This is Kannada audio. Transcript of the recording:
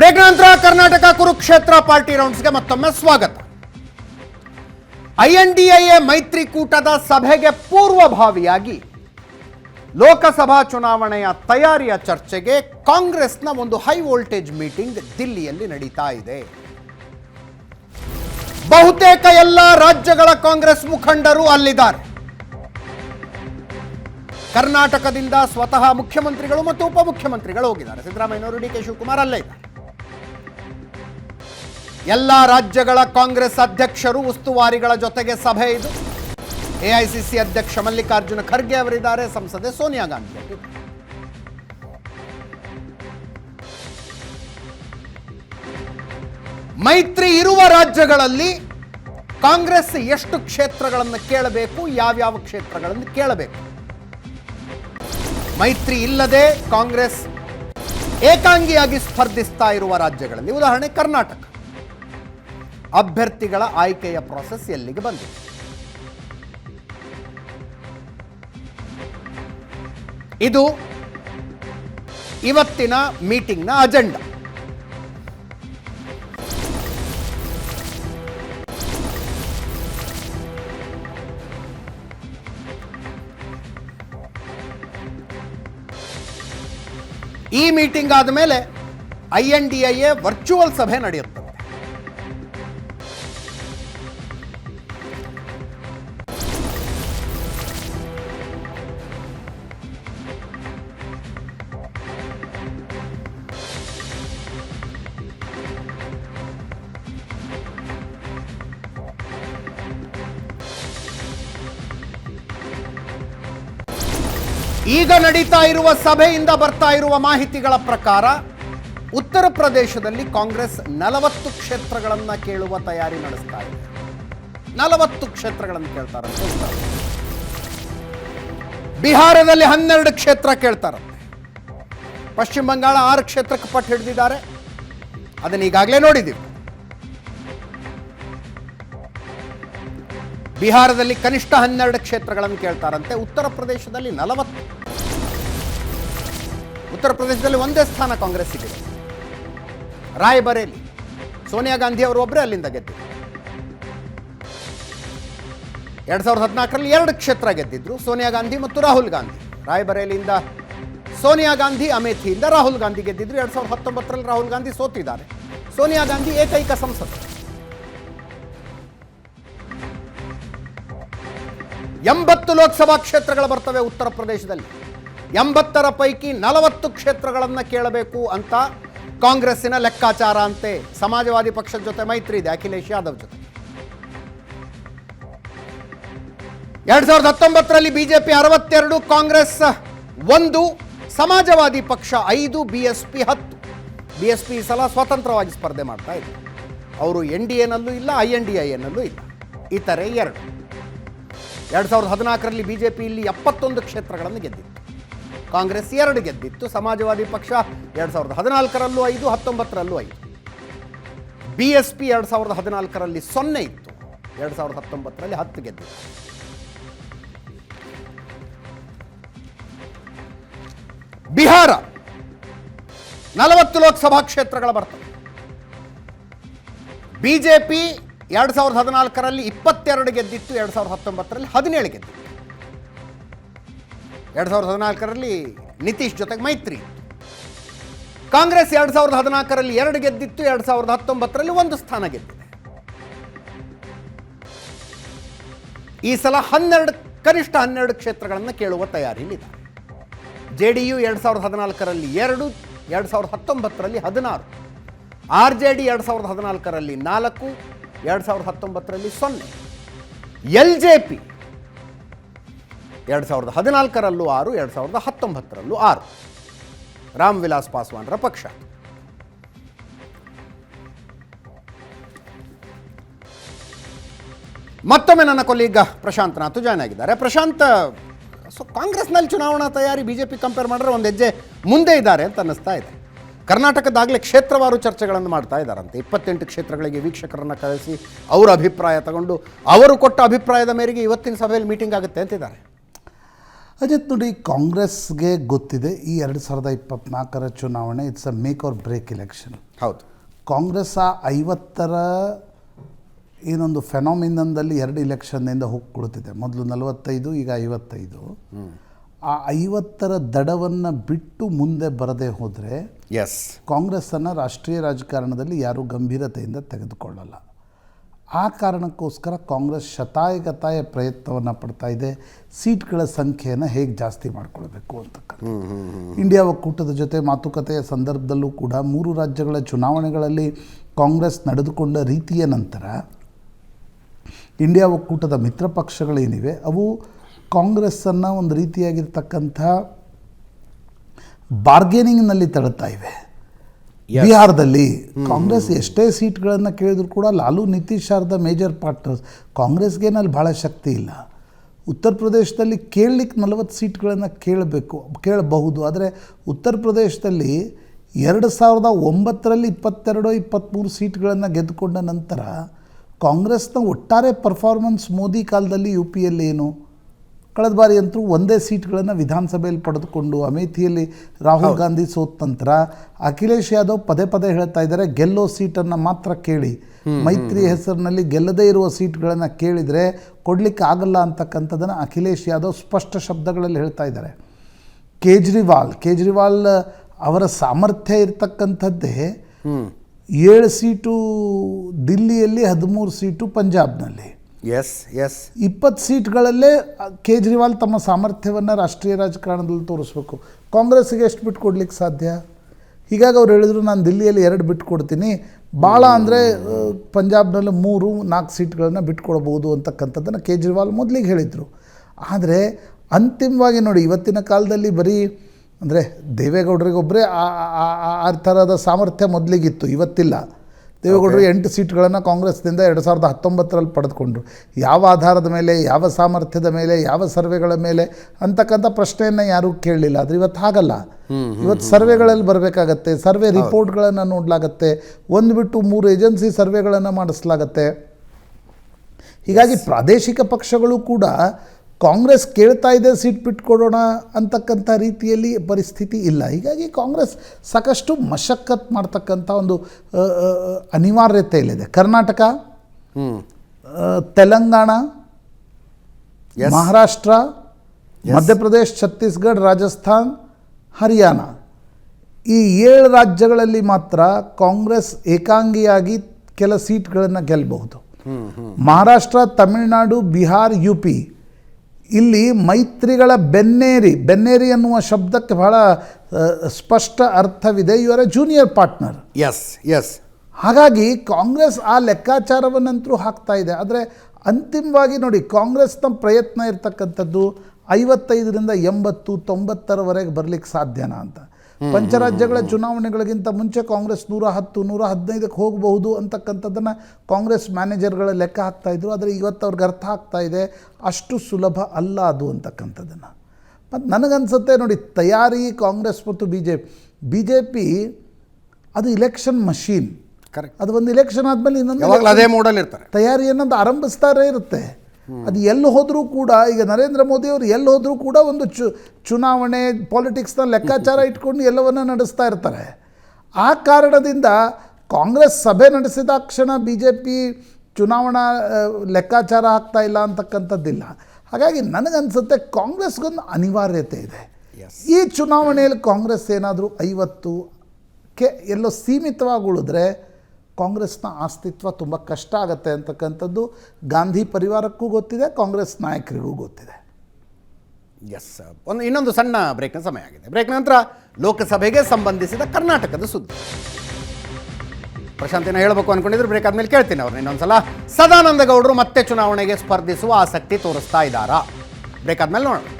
ಬ್ರೇಕ್ ನಂತರ ಕರ್ನಾಟಕ ಕುರುಕ್ಷೇತ್ರ ಪಾರ್ಟಿ ರೌಂಡ್ಸ್ಗೆ ಮತ್ತೊಮ್ಮೆ ಸ್ವಾಗತ. ಐಎನ್ಡಿಎ ಮೈತ್ರಿಕೂಟದ ಸಭೆಗೆ ಪೂರ್ವಭಾವಿಯಾಗಿ ಲೋಕಸಭಾ ಚುನಾವಣೆಯ ತಯಾರಿಯ ಚರ್ಚೆಗೆ ಕಾಂಗ್ರೆಸ್ನ ಒಂದು ಹೈ ವೋಲ್ಟೇಜ್ ಮೀಟಿಂಗ್ ದಿಲ್ಲಿಯಲ್ಲಿ ನಡೀತಾ ಇದೆ. ಬಹುತೇಕ ಎಲ್ಲ ರಾಜ್ಯಗಳ ಕಾಂಗ್ರೆಸ್ ಮುಖಂಡರು ಅಲ್ಲಿದ್ದಾರೆ. ಕರ್ನಾಟಕದಿಂದ ಸ್ವತಃ ಮುಖ್ಯಮಂತ್ರಿಗಳು ಮತ್ತು ಉಪಮುಖ್ಯಮಂತ್ರಿಗಳು ಹೋಗಿದ್ದಾರೆ. ಸಿದ್ದರಾಮಯ್ಯನವರು ಡಿ ಕೆ ಶಿವಕುಮಾರ್ ಅಲ್ಲೇ ಇದ್ದಾರೆ. ಎಲ್ಲ ರಾಜ್ಯಗಳ ಕಾಂಗ್ರೆಸ್ ಅಧ್ಯಕ್ಷರು ಉಸ್ತುವಾರಿಗಳ ಜೊತೆಗೆ ಸಭೆ ಇದು. ಎಐಸಿಸಿ ಅಧ್ಯಕ್ಷ ಮಲ್ಲಿಕಾರ್ಜುನ ಖರ್ಗೆ ಅವರಿದ್ದಾರೆ. ಸಂಸದೆ ಸೋನಿಯಾ ಗಾಂಧಿ. ಮೈತ್ರಿ ಇರುವ ರಾಜ್ಯಗಳಲ್ಲಿ ಕಾಂಗ್ರೆಸ್ ಎಷ್ಟು ಕ್ಷೇತ್ರಗಳನ್ನು ಕೇಳಬೇಕು, ಯಾವ್ಯಾವ ಕ್ಷೇತ್ರಗಳನ್ನು ಕೇಳಬೇಕು? ಮೈತ್ರಿ ಇಲ್ಲದೆ ಕಾಂಗ್ರೆಸ್ ಏಕಾಂಗಿಯಾಗಿ ಸ್ಪರ್ಧಿಸ್ತಾ ಇರುವ ರಾಜ್ಯಗಳಲ್ಲಿ ಉದಾಹರಣೆ ಕರ್ನಾಟಕ. ಅಭ್ಯರ್ಥಿಗಳ ಆಯ್ಕೆಯ ಪ್ರಾಸೆಸ್ ಎಲ್ಲಿಗೆ ಬಂದಿದೆ? ಇದು ಇವತ್ತಿನ ಮೀಟಿಂಗ್ನ ಅಜೆಂಡಾ ಈ ಮೀಟಿಂಗ್ ಆದಮೇಲೆ I N D I A virtual ಸಭೆ ನಡೆಯುತ್ತದೆ ಈಗ ನಡೀತಾ ಇರುವ ಸಭೆಯಿಂದ ಬರ್ತಾ ಇರುವ ಮಾಹಿತಿಗಳ ಪ್ರಕಾರ ಉತ್ತರ ಪ್ರದೇಶದಲ್ಲಿ ಕಾಂಗ್ರೆಸ್ ನಲವತ್ತು ಕ್ಷೇತ್ರಗಳನ್ನು ಕೇಳುವ ತಯಾರಿ ನಡೆಸ್ತಾ ಇದೆ. ನಲವತ್ತು ಕ್ಷೇತ್ರಗಳನ್ನು ಕೇಳ್ತಾರಂತೆ. ಬಿಹಾರದಲ್ಲಿ ಹನ್ನೆರಡು ಕ್ಷೇತ್ರ ಕೇಳ್ತಾರಂತೆ. ಪಶ್ಚಿಮ ಬಂಗಾಳ ಆರು ಕ್ಷೇತ್ರಕ್ಕೆ ಪಟ್ಟು ಹಿಡಿದಿದ್ದಾರೆ. ಅದನ್ನ ಈಗಾಗಲೇ ನೋಡಿದ್ದೀವಿ. ಬಿಹಾರದಲ್ಲಿ ಕನಿಷ್ಠ ಹನ್ನೆರಡು ಕ್ಷೇತ್ರಗಳನ್ನು ಕೇಳ್ತಾರಂತೆ. ಉತ್ತರ ಪ್ರದೇಶದಲ್ಲಿ ನಲವತ್ತು. ಉತ್ತರ ಪ್ರದೇಶದಲ್ಲಿ ಒಂದೇ ಸ್ಥಾನ ಕಾಂಗ್ರೆಸ್ ಸಿಗಿದೆ ರಾಯ್ಬರೇಲಿ. ಸೋನಿಯಾ ಗಾಂಧಿ ಅವರು ಒಬ್ಬರೇ ಅಲ್ಲಿಂದ ಗೆದ್ದರು ಎರಡ್ ಸಾವಿರದ ಹದಿನಾಲ್ಕರಲ್ಲಿ ಎರಡು ಕ್ಷೇತ್ರ ಗೆದ್ದಿದ್ರು, ಸೋನಿಯಾ ಗಾಂಧಿ ಮತ್ತು ರಾಹುಲ್ ಗಾಂಧಿ. ರಾಯ್ಬರೇಲಿಯಿಂದ ಸೋನಿಯಾ ಗಾಂಧಿ, ಅಮೇಥಿಯಿಂದ ರಾಹುಲ್ ಗಾಂಧಿ ಗೆದ್ದಿದ್ರು. ಎರಡ್ ಸಾವಿರದ ಹತ್ತೊಂಬತ್ತರಲ್ಲಿ ರಾಹುಲ್ ಗಾಂಧಿ ಸೋತಿದ್ದಾರೆ. ಸೋನಿಯಾ ಗಾಂಧಿ ಏಕೈಕ ಸಂಸದ ಎಂಬತ್ತು ಲೋಕಸಭಾ ಕ್ಷೇತ್ರಗಳು ಬರ್ತವೆ ಉತ್ತರ ಪ್ರದೇಶದಲ್ಲಿ. ಎಂಬತ್ತರ ಪೈಕಿ ನಲವತ್ತು ಕ್ಷೇತ್ರಗಳನ್ನು ಕೇಳಬೇಕು ಅಂತ ಕಾಂಗ್ರೆಸ್ಸಿನ ಲೆಕ್ಕಾಚಾರ ಅಂತೆ ಸಮಾಜವಾದಿ ಪಕ್ಷದ ಜೊತೆ ಮೈತ್ರಿ ಇದೆ, ಅಖಿಲೇಶ್ ಯಾದವ್ ಜೊತೆ. ಎರಡ್ ಸಾವಿರದ ಹತ್ತೊಂಬತ್ತರಲ್ಲಿ ಬಿಜೆಪಿ ಅರವತ್ತೆರಡು, ಕಾಂಗ್ರೆಸ್ ಒಂದು, ಸಮಾಜವಾದಿ ಪಕ್ಷ ಐದು ಬಿ ಎಸ್ ಪಿ ಹತ್ತು. ಬಿ ಎಸ್ ಪಿ ಈ ಸಲ ಸ್ವತಂತ್ರವಾಗಿ ಸ್ಪರ್ಧೆ ಮಾಡ್ತಾ ಇದೆ. ಅವರು ಎನ್ ಡಿ ಎನಲ್ಲೂ ಇಲ್ಲ, ಐ ಎನ್ ಡಿ ಐ ಎನ್ನಲ್ಲೂ ಇಲ್ಲ. ಇತರೆ ಎರಡು. ಎರಡು ಸಾವಿರದ ಹದಿನಾಲ್ಕರಲ್ಲಿ ಬಿ ಜೆ ಇಲ್ಲಿ ಎಪ್ಪತ್ತೊಂದು ಕ್ಷೇತ್ರಗಳನ್ನು ಗೆದ್ದಿತ್ತು. ಕಾಂಗ್ರೆಸ್ ಎರಡು ಗೆದ್ದಿತ್ತು, ಸಮಾಜವಾದಿ ಪಕ್ಷ ಎರಡು ಸಾವಿರದ ಹದಿನಾಲ್ಕರಲ್ಲೂ ಐದು, ಹತ್ತೊಂಬತ್ತರಲ್ಲೂ ಐದು. ಬಿ ಎಸ್ ಪಿ ಎರಡು ಸಾವಿರದ ಹದಿನಾಲ್ಕರಲ್ಲಿ ಸೊನ್ನೆ ಇತ್ತು, ಎರಡು ಸಾವಿರದ ಹತ್ತೊಂಬತ್ತರಲ್ಲಿ ಹತ್ತು ಗೆದ್ದಿತ್ತು. ಬಿಹಾರ ನಲವತ್ತು ಲೋಕಸಭಾ ಕ್ಷೇತ್ರಗಳ ಬರ್ತವೆ ಬಿಜೆಪಿ ಎರಡು ಸಾವಿರದ ಹದಿನಾಲ್ಕರಲ್ಲಿ ಇಪ್ಪತ್ತೆರಡು ಗೆದ್ದಿತ್ತು, ಎರಡು ಸಾವಿರದ ಹತ್ತೊಂಬತ್ತರಲ್ಲಿ ಹದಿನೇಳು ಗೆದ್ದಿತ್ತು. ಎರಡು ಸಾವಿರದ ಹದಿನಾಲ್ಕರಲ್ಲಿ ನಿತೀಶ್ ಜೊತೆಗೆ ಮೈತ್ರಿ ಕಾಂಗ್ರೆಸ್ ಎರಡು ಸಾವಿರದ ಹದಿನಾಲ್ಕರಲ್ಲಿ ಎರಡು ಗೆದ್ದಿತ್ತು, ಎರಡು ಸಾವಿರದ ಹತ್ತೊಂಬತ್ತರಲ್ಲಿ ಒಂದು ಸ್ಥಾನ ಗೆದ್ದಿದೆ. ಈ ಸಲ ಹನ್ನೆರಡು, ಕನಿಷ್ಠ ಹನ್ನೆರಡು ಕ್ಷೇತ್ರಗಳನ್ನು ಕೇಳುವ ತಯಾರಿಯಲ್ಲಿದ್ದಾರೆ. ಜೆ ಡಿ ಯು ಎರಡು ಸಾವಿರದ ಹದಿನಾಲ್ಕರಲ್ಲಿ ಎರಡು ಎರಡು ಸಾವಿರದ ಹತ್ತೊಂಬತ್ತರಲ್ಲಿ ಹದಿನಾರು. ಆರ್ ಜೆ ಡಿ ಎರಡು ಸಾವಿರದ ಹದಿನಾಲ್ಕರಲ್ಲಿ ನಾಲ್ಕು ಎರಡು ಸಾವಿರದ ಹತ್ತೊಂಬತ್ತರಲ್ಲಿ ಸೊನ್ನೆ. ಎಲ್ ಜೆ ಪಿ ಎರಡು ಸಾವಿರದ ಹದಿನಾಲ್ಕರಲ್ಲೂ ಆರು, ಎರಡು ಸಾವಿರದ ಹತ್ತೊಂಬತ್ತರಲ್ಲೂ ಆರು. ರಾಮ್ ವಿಲಾಸ್ ಪಾಸ್ವಾನ್ರ ಪಕ್ಷ. ಮತ್ತೊಮ್ಮೆ ನನ್ನ ಕೊಲೀಗ ಪ್ರಶಾಂತ್ ನಾಥು ಜಾಯ್ನ್ ಆಗಿದ್ದಾರೆ. ಪ್ರಶಾಂತ್, ಸೊ ಕಾಂಗ್ರೆಸ್ನಲ್ಲಿ ಚುನಾವಣಾ ತಯಾರಿ ಬಿಜೆಪಿ ಕಂಪೇರ್ ಮಾಡಿದ್ರೆ ಒಂದು ಹೆಜ್ಜೆ ಮುಂದೆ ಇದ್ದಾರೆ ಅಂತ ಅನ್ನಿಸ್ತಾ ಇದೆ. ಕರ್ನಾಟಕದಾಗಲೇ ಕ್ಷೇತ್ರವಾರು ಚರ್ಚೆಗಳನ್ನು ಮಾಡ್ತಾ ಇದ್ದಾರಂತೆ. ಇಪ್ಪತ್ತೆಂಟು ಕ್ಷೇತ್ರಗಳಿಗೆ ವೀಕ್ಷಕರನ್ನು ಕರೆಸಿ ಅವರ ಅಭಿಪ್ರಾಯ ತಗೊಂಡು ಅವರು ಕೊಟ್ಟ ಅಭಿಪ್ರಾಯದ ಮೇರೆಗೆ ಇವತ್ತಿನ ಸಭೆಯಲ್ಲಿ ಮೀಟಿಂಗ್ ಆಗುತ್ತೆ ಅಂತಿದ್ದಾರೆ. ಅಜಿತ್ ನೋಡಿ ಕಾಂಗ್ರೆಸ್ಗೆ ಗೊತ್ತಿದೆ ಈ ಎರಡು ಸಾವಿರದ ಇಪ್ಪತ್ನಾಲ್ಕರ ಚುನಾವಣೆ it's a make or break election ಹೌದು. ಕಾಂಗ್ರೆಸ್ ಆ ಐವತ್ತರ ಏನೊಂದು ಫೆನಾಮಿನನ್ದಲ್ಲಿ ಎರಡು ಇಲೆಕ್ಷನ್ನಿಂದ ಹೋಗಿ ಕೊಡ್ತಿದೆ ಮೊದಲು ನಲವತ್ತೈದು ಈಗ ಐವತ್ತೈದು. ಆ ಐವತ್ತರ ದಡವನ್ನು ಬಿಟ್ಟು ಮುಂದೆ ಬರದೇ ಹೋದರೆ ಎಸ್ ಕಾಂಗ್ರೆಸ್ಸನ್ನು ರಾಷ್ಟ್ರೀಯ ರಾಜಕಾರಣದಲ್ಲಿ ಯಾರೂ ಗಂಭೀರತೆಯಿಂದ ತೆಗೆದುಕೊಳ್ಳಲ್ಲ. ಆ ಕಾರಣಕ್ಕೋಸ್ಕರ ಕಾಂಗ್ರೆಸ್ ಶತಾಯಗತಾಯ ಪ್ರಯತ್ನವನ್ನು ಪಡ್ತಾ ಇದೆ. ಸೀಟ್ಗಳ ಸಂಖ್ಯೆಯನ್ನು ಹೇಗೆ ಜಾಸ್ತಿ ಮಾಡಿಕೊಳ್ಬೇಕು ಅಂತಕ್ಕಂಥ. ಇಂಡಿಯಾ ಒಕ್ಕೂಟದ ಜೊತೆ ಮಾತುಕತೆಯ ಸಂದರ್ಭದಲ್ಲೂ ಕೂಡ ಮೂರು ರಾಜ್ಯಗಳ ಚುನಾವಣೆಗಳಲ್ಲಿ ಕಾಂಗ್ರೆಸ್ ನಡೆದುಕೊಂಡ ರೀತಿಯ ನಂತರ ಇಂಡಿಯಾ ಒಕ್ಕೂಟದ ಮಿತ್ರ ಪಕ್ಷಗಳೇನಿವೆ ಅವು ಕಾಂಗ್ರೆಸ್ಸನ್ನು ಒಂದು ರೀತಿಯಾಗಿರ್ತಕ್ಕಂಥ ಬಾರ್ಗೇನಿಂಗ್ನಲ್ಲಿ ತಡುತ್ತಾ ಇವೆ. ಬಿಹಾರದಲ್ಲಿ ಕಾಂಗ್ರೆಸ್ ಎಷ್ಟೇ ಸೀಟ್ಗಳನ್ನು ಕೇಳಿದ್ರು ಕೂಡ Lalu Nitish are the major partners ಕಾಂಗ್ರೆಸ್ಗೇನಲ್ಲಿ ಭಾಳ ಶಕ್ತಿ ಇಲ್ಲ. ಉತ್ತರ ಪ್ರದೇಶದಲ್ಲಿ ಕೇಳಲಿಕ್ಕೆ ನಲವತ್ತು ಸೀಟ್ಗಳನ್ನು ಕೇಳಬೇಕು ಕೇಳಬಹುದು. ಆದರೆ ಉತ್ತರ ಪ್ರದೇಶದಲ್ಲಿ ಎರಡು ಸಾವಿರದ ಒಂಬತ್ತರಲ್ಲಿ ಇಪ್ಪತ್ತೆರಡು ಇಪ್ಪತ್ತ್ಮೂರು ಸೀಟ್ಗಳನ್ನು ಗೆದ್ದುಕೊಂಡ ನಂತರ ಕಾಂಗ್ರೆಸ್ನ ಒಟ್ಟಾರೆ ಪರ್ಫಾರ್ಮೆನ್ಸ್ ಮೋದಿ ಕಾಲದಲ್ಲಿ ಯು ಪಿಯಲ್ಲಿ ಏನು? ಕಳೆದ ಬಾರಿ ಅಂತೂ ಒಂದೇ ಸೀಟ್ಗಳನ್ನು ವಿಧಾನಸಭೆಯಲ್ಲಿ ಪಡೆದುಕೊಂಡು ಅಮೇಥಿಯಲ್ಲಿ ರಾಹುಲ್ ಗಾಂಧಿ ಸೋತ ನಂತರ ಅಖಿಲೇಶ್ ಯಾದವ್ ಪದೇ ಪದೇ ಹೇಳ್ತಾ ಇದ್ದಾರೆ ಗೆಲ್ಲೋ ಸೀಟನ್ನು ಮಾತ್ರ ಕೇಳಿ. ಮೈತ್ರಿ ಹೆಸರಿನಲ್ಲಿ ಗೆಲ್ಲದೇ ಇರುವ ಸೀಟ್ಗಳನ್ನು ಕೇಳಿದರೆ ಕೊಡಲಿಕ್ಕೆ ಆಗಲ್ಲ ಅಂತಕ್ಕಂಥದ್ದನ್ನು ಅಖಿಲೇಶ್ ಯಾದವ್ ಸ್ಪಷ್ಟ ಶಬ್ದಗಳಲ್ಲಿ ಹೇಳ್ತಾ ಇದ್ದಾರೆ. ಕೇಜ್ರಿವಾಲ್ ಕೇಜ್ರಿವಾಲ್ ಅವರ ಸಾಮರ್ಥ್ಯ ಇರತಕ್ಕಂಥದ್ದೇ ಏಳು ಸೀಟು ದಿಲ್ಲಿಯಲ್ಲಿ ಹದಿಮೂರು ಸೀಟು ಪಂಜಾಬ್ನಲ್ಲಿ. ಎಸ್ ಎಸ್ ಇಪ್ಪತ್ತು ಸೀಟ್ಗಳಲ್ಲೇ ಕೇಜ್ರಿವಾಲ್ ತಮ್ಮ ಸಾಮರ್ಥ್ಯವನ್ನು ರಾಷ್ಟ್ರೀಯ ರಾಜಕಾರಣದಲ್ಲಿ ತೋರಿಸ್ಬೇಕು. ಕಾಂಗ್ರೆಸ್ಗೆ ಎಷ್ಟು ಬಿಟ್ಟು ಕೊಡ್ಲಿಕ್ಕೆ ಸಾಧ್ಯ? ಹೀಗಾಗಿ ಅವ್ರು ಹೇಳಿದ್ರು ನಾನು ದಿಲ್ಲಿಯಲ್ಲಿ ಎರಡು ಬಿಟ್ಟು ಕೊಡ್ತೀನಿ. ಭಾಳ ಅಂದರೆ ಪಂಜಾಬ್ನಲ್ಲಿ ಮೂರು ನಾಲ್ಕು ಸೀಟ್ಗಳನ್ನ ಬಿಟ್ಕೊಡ್ಬೋದು ಅಂತಕ್ಕಂಥದ್ದನ್ನು ಕೇಜ್ರಿವಾಲ್ ಮೊದಲಿಗೆ ಹೇಳಿದರು. ಆದರೆ ಅಂತಿಮವಾಗಿ ನೋಡಿ ಇವತ್ತಿನ ಕಾಲದಲ್ಲಿ ಬರೀ ಅಂದರೆ ದೇವೇಗೌಡರಿಗೊಬ್ಬರೇ ಆ ಆ- ಆ- ಆ ಥರದ ಸಾಮರ್ಥ್ಯ ಮೊದಲಿಗಿತ್ತು ಇವತ್ತಿಲ್ಲ. ದೇವೇಗೌಡರು ಎಂಟು ಸೀಟ್ಗಳನ್ನು ಕಾಂಗ್ರೆಸ್ನಿಂದ ಎರಡು ಸಾವಿರದ ಹತ್ತೊಂಬತ್ತರಲ್ಲಿ ಪಡೆದುಕೊಂಡ್ರು. ಯಾವ ಆಧಾರದ ಮೇಲೆ ಯಾವ ಸಾಮರ್ಥ್ಯದ ಮೇಲೆ ಯಾವ ಸರ್ವೆಗಳ ಮೇಲೆ ಅಂತಕ್ಕಂಥ ಪ್ರಶ್ನೆಯನ್ನು ಯಾರೂ ಕೇಳಲಿಲ್ಲ. ಆದರೆ ಇವತ್ತು ಹಾಗಲ್ಲ. ಇವತ್ತು ಸರ್ವೆಗಳಲ್ಲಿ ಬರಬೇಕಾಗತ್ತೆ ಸರ್ವೆ ರಿಪೋರ್ಟ್ಗಳನ್ನು ನೋಡಲಾಗತ್ತೆ ಒಂದು ಬಿಟ್ಟು ಮೂರು ಏಜೆನ್ಸಿ ಸರ್ವೆಗಳನ್ನು ಮಾಡಿಸ್ಲಾಗತ್ತೆ. ಹೀಗಾಗಿ ಪ್ರಾದೇಶಿಕ ಪಕ್ಷಗಳು ಕೂಡ ಕಾಂಗ್ರೆಸ್ ಕೇಳ್ತಾ ಇದೆ ಸೀಟ್ ಬಿಟ್ಕೊಡೋಣ ಅಂತಕ್ಕಂಥ ರೀತಿಯಲ್ಲಿ ಪರಿಸ್ಥಿತಿ ಇಲ್ಲ. ಹೀಗಾಗಿ ಕಾಂಗ್ರೆಸ್ ಸಾಕಷ್ಟು ಮಶಕ್ಕತ್ ಮಾಡ್ತಕ್ಕಂಥ ಒಂದು ಅ, ಅ, ಅ, ಅನಿವಾರ್ಯತೆ ಇಲ್ಲಿದೆ ಕರ್ನಾಟಕ ತೆಲಂಗಾಣ. ಮಹಾರಾಷ್ಟ್ರ ಮಧ್ಯಪ್ರದೇಶ್ ಛತ್ತೀಸ್ಗಢ ರಾಜಸ್ಥಾನ್ ಹರಿಯಾಣ. ಈ ಏಳು ರಾಜ್ಯಗಳಲ್ಲಿ ಮಾತ್ರ ಕಾಂಗ್ರೆಸ್ ಏಕಾಂಗಿಯಾಗಿ ಕೆಲ ಸೀಟ್ಗಳನ್ನು ಗೆಲ್ಲಬಹುದು ಮಹಾರಾಷ್ಟ್ರ ತಮಿಳುನಾಡು ಬಿಹಾರ್ ಯು ಪಿ ಇಲ್ಲಿ ಮೈತ್ರಿಗಳ ಬೆನ್ನೇರಿ ಬೆನ್ನೇರಿ ಅನ್ನುವ ಶಬ್ದಕ್ಕೆ ಬಹಳ ಸ್ಪಷ್ಟ ಅರ್ಥವಿದೆ. ಇವರ ಜೂನಿಯರ್ ಪಾರ್ಟ್ನರ್ ಎಸ್ ಎಸ್ ಹಾಗಾಗಿ ಕಾಂಗ್ರೆಸ್ ಆ ಲೆಕ್ಕಾಚಾರವನ್ನಂತರೂ ಹಾಕ್ತಾ ಇದೆ. ಆದರೆ ಅಂತಿಮವಾಗಿ ನೋಡಿ ಕಾಂಗ್ರೆಸ್ನ ಪ್ರಯತ್ನ ಇರತಕ್ಕಂಥದ್ದು ಐವತ್ತೈದರಿಂದ ಎಂಬತ್ತು ತೊಂಬತ್ತರವರೆಗೆ ಬರಲಿಕ್ಕೆ ಸಾಧ್ಯನಾ ಅಂತ. ಪಂಚರಾಜ್ಯಗಳ ಚುನಾವಣೆಗಳಿಗಿಂತ ಮುಂಚೆ ಕಾಂಗ್ರೆಸ್ ನೂರ ಹತ್ತು ನೂರ ಹದಿನೈದಕ್ಕೆ ಹೋಗಬಹುದು ಅಂತಕ್ಕಂಥದ್ದನ್ನು ಕಾಂಗ್ರೆಸ್ ಮ್ಯಾನೇಜರ್ಗಳ ಲೆಕ್ಕ ಹಾಕ್ತಾ ಇದ್ರು. ಆದರೆ ಇವತ್ತು ಅವ್ರಿಗೆ ಅರ್ಥ ಆಗ್ತಾ ಇದೆ ಅಷ್ಟು ಸುಲಭ ಅಲ್ಲ ಅದು ಅಂತಕ್ಕಂಥದ್ದನ್ನು. ಮತ್ತು ನನಗನ್ಸುತ್ತೆ ನೋಡಿ ತಯಾರಿ ಕಾಂಗ್ರೆಸ್ ಮತ್ತು B J P B J P ಅದು ಇಲೆಕ್ಷನ್ ಮಷೀನ್ ಕರೆಕ್ಟ್ ಅದು ಒಂದು ಇಲೆಕ್ಷನ್ ಆದಮೇಲೆ ಇನ್ನೊಂದು ಅದೇ ಮೂಡಲ್ಲಿ ಇರ್ತಾರೆ ತಯಾರಿ ಅನ್ನೋದು ಆರಂಭಿಸ್ತಾರೆ ಇರುತ್ತೆ. ಅದು ಎಲ್ಲಿ ಹೋದರೂ ಕೂಡ ಈಗ ನರೇಂದ್ರ ಮೋದಿ ಅವರು ಎಲ್ಲಿ ಹೋದರೂ ಕೂಡ ಒಂದು ಚು ಚುನಾವಣೆ ಪಾಲಿಟಿಕ್ಸ್ನ ಲೆಕ್ಕಾಚಾರ ಇಟ್ಕೊಂಡು ಎಲ್ಲವನ್ನ ನಡೆಸ್ತಾ ಇರ್ತಾರೆ. ಆ ಕಾರಣದಿಂದ ಕಾಂಗ್ರೆಸ್ ಸಭೆ ನಡೆಸಿದಾಕ್ಷಣ ಬಿ ಜೆ ಪಿ ಚುನಾವಣಾ ಲೆಕ್ಕಾಚಾರ ಆಗ್ತಾ ಇಲ್ಲ ಅಂತಕ್ಕಂಥದ್ದಿಲ್ಲ. ಹಾಗಾಗಿ ನನಗನ್ಸುತ್ತೆ ಕಾಂಗ್ರೆಸ್ಗೊಂದು ಅನಿವಾರ್ಯತೆ ಇದೆ. ಈ ಚುನಾವಣೆಯಲ್ಲಿ ಕಾಂಗ್ರೆಸ್ ಏನಾದರೂ ಐವತ್ತು ಕೆ ಎಲ್ಲೋ ಸೀಮಿತವಾಗಿ ಉಳಿದ್ರೆ ಕಾಂಗ್ರೆಸ್ನ ಅಸ್ತಿತ್ವ ತುಂಬ ಕಷ್ಟ ಆಗುತ್ತೆ ಅಂತಕ್ಕಂಥದ್ದು ಗಾಂಧಿ ಪರಿವಾರಕ್ಕೂ ಗೊತ್ತಿದೆ, ಕಾಂಗ್ರೆಸ್ ನಾಯಕರಿಗೂ ಗೊತ್ತಿದೆ. ಎಸ್ ಒಂದು ಇನ್ನೊಂದು ಸಣ್ಣ ಬ್ರೇಕ್ನ ಸಮಯ ಆಗಿದೆ. ಬ್ರೇಕ್ ನಂತರ ಲೋಕಸಭೆಗೆ ಸಂಬಂಧಿಸಿದ ಕರ್ನಾಟಕದ ಸುದ್ದಿ. ಪ್ರಶಾಂತಿನ ಹೇಳಬೇಕು ಅನ್ಕೊಂಡಿದ್ರು ಬ್ರೇಕ್ ಆದ್ಮೇಲೆ ಕೇಳ್ತೀನಿ ಅವ್ರನ್ನ ಇನ್ನೊಂದ್ಸಲ. ಸದಾನಂದ ಗೌಡರು ಮತ್ತೆ ಚುನಾವಣೆಗೆ ಸ್ಪರ್ಧಿಸುವ ಆಸಕ್ತಿ ತೋರಿಸ್ತಾ ಇದ್ದಾರಾ? ಬ್ರೇಕ್ ಆದ್ಮೇಲೆ ನೋಡೋಣ.